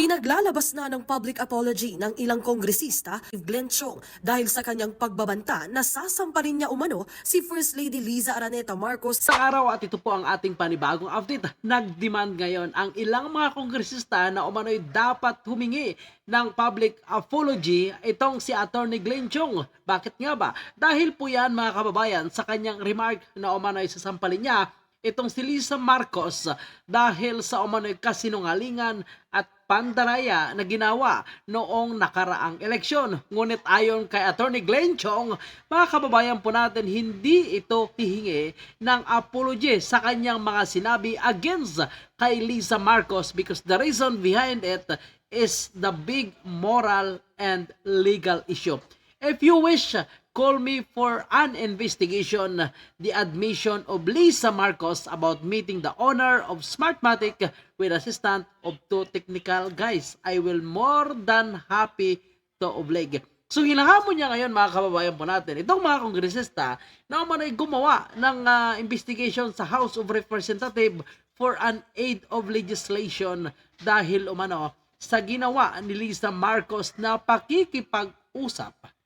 Pinaglalabas na ng public apology ng ilang kongresista, Glenn Chong, dahil sa kanyang pagbabanta na sasamparin niya umano si First Lady Liza Araneta Marcos Sa araw at ito po ang ating panibagong update. Nag-demand ngayon ang ilang mga kongresista na umano'y dapat humingi ng public apology itong si Attorney Glenn Chong. Bakit nga ba? Dahil po yan mga kababayan sa kanyang remark na umano'y sasampalin niya itong si Lisa Marcos dahil sa umano'y kasinungalingan at pandaraya na ginawa noong nakaraang eleksyon. Ngunit ayon kay Attorney Glenn Chong, mga kababayan po natin, hindi ito hihingi ng apology sa kanyang mga sinabi against kay Lisa Marcos because the reason behind it is the big moral and legal issue. If you wish, call me for an investigation. The admission of Lisa Marcos about meeting the owner of Smartmatic with assistant of two technical guys. I will more than happy to oblige. So hinahamon niya ngayon mga kababayan po natin, itong mga kongresista na umanay gumawa ng ah, investigation sa House of Representatives for an aid of legislation dahil umano sa ginawa ni Lisa Marcos na pakikipag-usap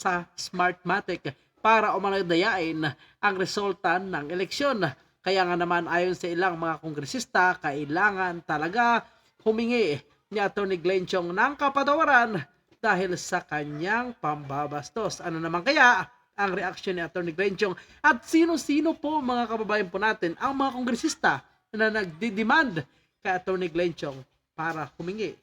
sa Smartmatic para umanagdayain ang resulta ng eleksyon. Kaya nga naman ayon sa ilang mga kongresista, kailangan talaga humingi ni Atty. Glenn Chong ng kapatawaran dahil sa kanyang pambabastos. Ano naman kaya ang reaksyon ni Atty. Glenn Chong? At sino-sino po mga kababayan po natin ang mga kongresista na nagdidemand kay Atty. Glenn Chong para humingi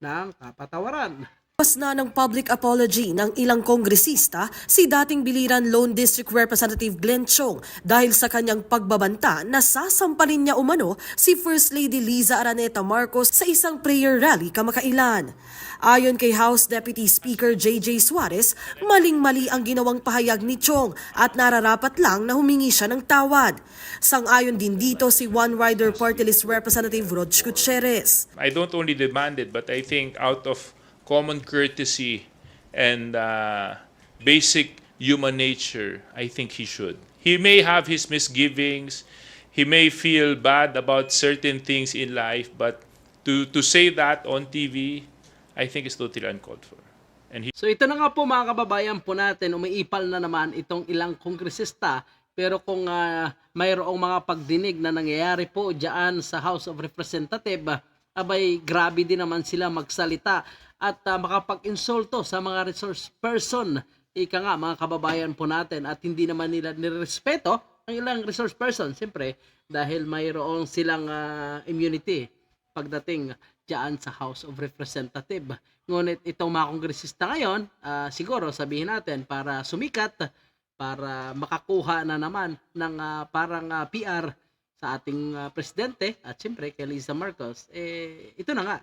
ng kapatawaran? Pas na ng public apology ng ilang kongresista si dating Biliran Lone District Representative Glenn Chong dahil sa kanyang pagbabanta na sasampalin niya umano si First Lady Liza Araneta Marcos sa isang prayer rally kamakailan. Ayon kay House Deputy Speaker J.J. Suarez, maling-mali ang ginawang pahayag ni Chong at nararapat lang na humingi siya ng tawad. Sang-ayon din dito si One Rider Party List Representative Rog Gutierrez. I don't only demand it, but I think out of common courtesy and uh, basic human nature, I think he should. He may have his misgivings, he may feel bad about certain things in life, but to, to say that on TV, I think is totally uncalled for. And he So ito na nga po mga kababayan po natin, umiipal na naman itong ilang kongresista pero kung ah, mayroong mga pagdinig na nangyayari po diyan sa House of Representatives, abay grabe din naman sila magsalita at ah, makapag-insulto sa mga resource person. Ika nga mga kababayan po natin at hindi naman nila nirespeto ang ilang resource person siyempre dahil mayroong silang ah, immunity pagdating diyan sa House of Representative. Ngunit itong mga kongresista ngayon, ah, siguro sabihin natin para sumikat, para makakuha na naman ng ah, parang ah, PR sa ating ah, presidente at siyempre kay Lisa Marcos, eh ito na nga.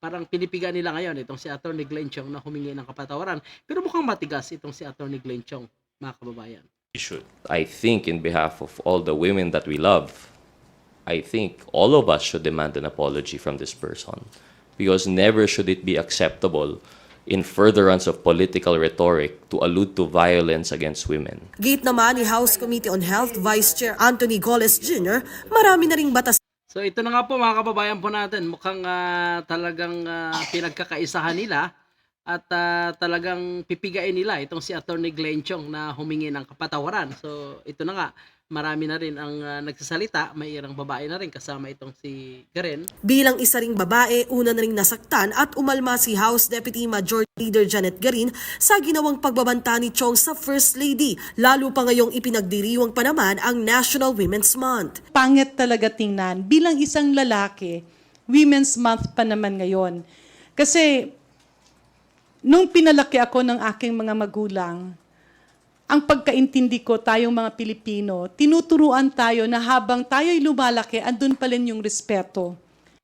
Parang pinipiga nila ngayon itong si Attorney Glenn Chong na humingi ng kapatawaran. Pero mukhang matigas itong si Attorney Glenn Chong, mga kababayan. should. I think, in behalf of all the women that we love, I think all of us should demand an apology from this person. Because never should it be acceptable in furtherance of political rhetoric to allude to violence against women. Gate naman ni House Committee on Health Vice Chair Anthony Goles Jr., marami na ring batas So ito na nga po mga kababayan po natin, mukhang ah, talagang ah, pinagkakaisahan nila at ah, talagang pipigain nila itong si Attorney Glenn Chong na humingi ng kapatawaran. So ito na nga, marami na rin ang ah, nagsasalita, may irang babae na rin kasama itong si Garen. Bilang isa ring babae, una na ring nasaktan at umalma si House Deputy Majority Leader Janet Garin sa ginawang pagbabanta ni Chong sa First Lady, lalo pa ngayong ipinagdiriwang pa naman ang National Women's Month. pangit talaga tingnan. Bilang isang lalaki, Women's Month pa naman ngayon. Kasi, nung pinalaki ako ng aking mga magulang, ang pagkaintindi ko tayong mga Pilipino, tinuturuan tayo na habang tayo'y lumalaki, andun pa rin yung respeto.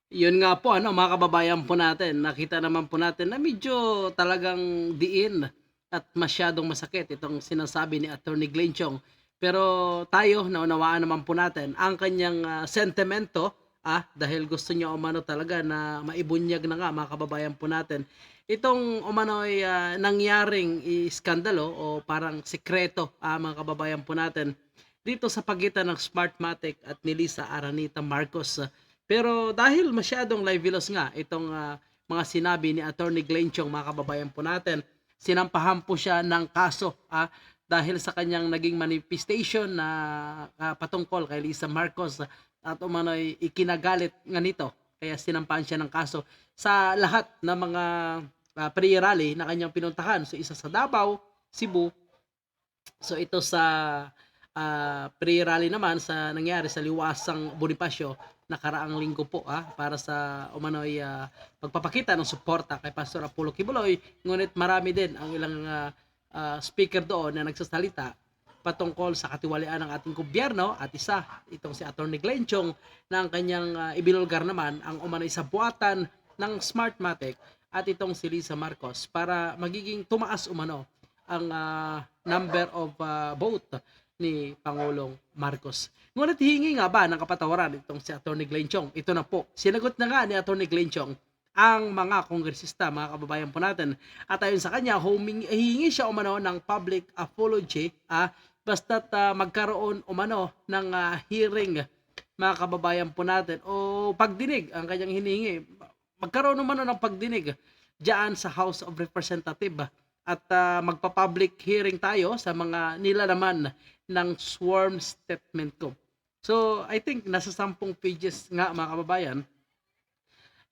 Yun nga po, ano, mga kababayan po natin, nakita naman po natin na medyo talagang diin at masyadong masakit itong sinasabi ni Attorney Glenn Chong. Pero tayo, naunawaan naman po natin ang kanyang ah, sentimento ah, dahil gusto niya umano talaga na maibunyag na nga mga kababayan po natin. Itong umano'y ah, nangyaring iskandalo o parang sekreto ah, mga kababayan po natin dito sa pagitan ng Smartmatic at ni Lisa Aranita Marcos. Pero dahil masyadong livelos nga itong ah, mga sinabi ni Attorney Glenn Chong, mga kababayan po natin. Sinampahan po siya ng kaso ah, dahil sa kanyang naging manifestation na ah, patungkol kay Lisa Marcos at umano'y ikinagalit nga nito. Kaya sinampahan siya ng kaso sa lahat ng mga uh, pre-rally na kanyang pinuntahan. So isa sa Davao, Cebu. So ito sa ah, pre-rally naman sa nangyari sa Liwasang Bonifacio nakaraang linggo po ah, para sa umano'y ah, pagpapakita ng suporta kay Pastor Apollo Kibuloy. Ngunit marami din ang ilang ah, ah, speaker doon na nagsasalita patungkol sa katiwalian ng ating gobyerno at isa itong si Attorney Glenn Chong na ang kanyang ah, ibinulgar naman ang umano'y sa buwatan ng Smartmatic at itong si Lisa Marcos para magiging tumaas umano ang ah, number of ah, vote ni Pangulong Marcos. Ngunit hihingi nga ba ng kapatawaran itong si Atty. Glenn Chong? Ito na po. Sinagot na nga ni Atty. Glenn Chong ang mga kongresista, mga kababayan po natin. At ayon sa kanya, humingi, hihingi siya umano ng public apology ah, basta't ah, magkaroon umano ng ah, hearing mga kababayan po natin o pagdinig ang kanyang hinihingi. Magkaroon umano ng pagdinig diyan sa House of Representatives at ah, magpa-public hearing tayo sa mga nilalaman ng sworn statement ko. So, I think nasa sampung pages nga mga kababayan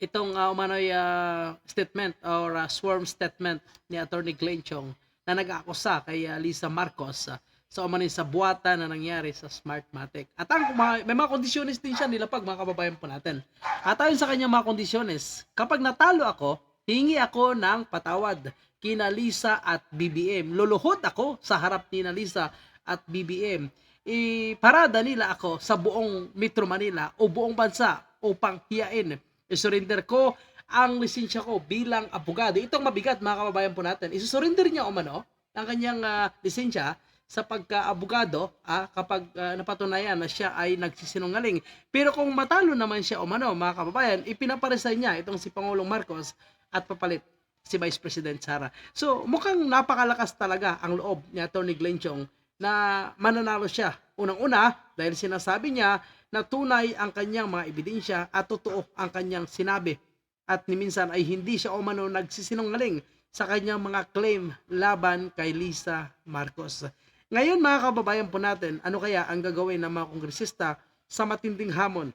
itong uh, umano'y ah, statement or ah, sworn statement ni Attorney Glenn Chong na nag-aakusa kay ah, Lisa Marcos ah, sa umano'y sa buwata na nangyari sa Smartmatic. At ang mga, may mga kondisyones din siya nilapag mga kababayan po natin. At ayon sa kanyang mga kondisyones, kapag natalo ako, hingi ako ng patawad kina Lisa at BBM. Luluhod ako sa harap ni Lisa at BBM. Iparada nila ako sa buong Metro Manila o buong bansa upang hiyain. Isurrender ko ang lisensya ko bilang abogado. Itong mabigat mga kababayan po natin. Isusurrender niya umano ang kanyang ah, lisensya sa pagka-abogado ah, kapag ah, napatunayan na siya ay nagsisinungaling. Pero kung matalo naman siya umano mga kababayan, ipinaparesign niya itong si Pangulong Marcos at papalit si Vice President Sara. So mukhang napakalakas talaga ang loob ni Atty. Glenn Chong na mananalo siya. Unang-una, dahil sinasabi niya na tunay ang kanyang mga ebidensya at totoo ang kanyang sinabi. At ni minsan ay hindi siya umano nagsisinungaling sa kanyang mga claim laban kay Lisa Marcos. Ngayon mga kababayan po natin, ano kaya ang gagawin ng mga kongresista sa matinding hamon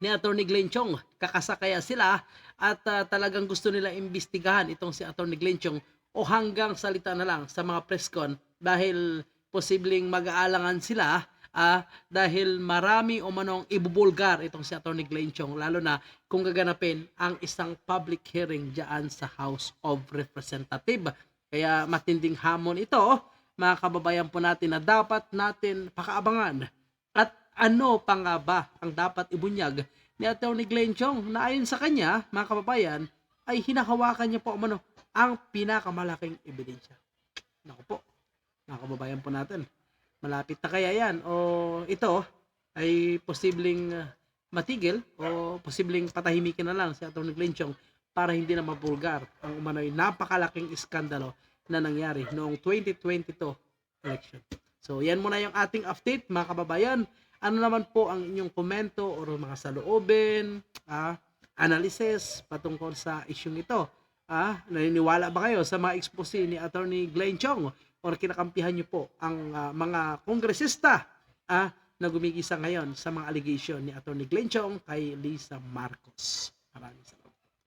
ni Attorney Glenn Chong. Kakasa kaya sila at ah, talagang gusto nila imbestigahan itong si Attorney Glenn Chong o hanggang salita na lang sa mga press con dahil posibleng mag-aalangan sila ah, dahil marami o manong ibubulgar itong si Attorney Glenn Chong lalo na kung gaganapin ang isang public hearing diyan sa House of Representatives. Kaya matinding hamon ito mga kababayan po natin na dapat natin pakaabangan. At ano pa nga ba ang dapat ibunyag ni Atty. Glenn Chong na ayon sa kanya, mga kababayan, ay hinahawakan niya po umano ang pinakamalaking ebidensya. Naku po, mga kababayan po natin, malapit na kaya yan o ito ay posibleng uh, matigil o posibleng patahimikin na lang si Atty. Glenn Chong para hindi na mabulgar ang umano'y napakalaking iskandalo na nangyari noong 2022 election. So, yan muna yung ating update, mga kababayan. Ano naman po ang inyong komento o mga saloobin, ah, analysis patungkol sa isyong ito? Ah, naniniwala ba kayo sa mga expose ni Attorney Glenn Chong or kinakampihan niyo po ang ah, mga kongresista ah, na gumigisa ngayon sa mga allegation ni Attorney Glenn Chong kay Lisa Marcos? Maraming salamat.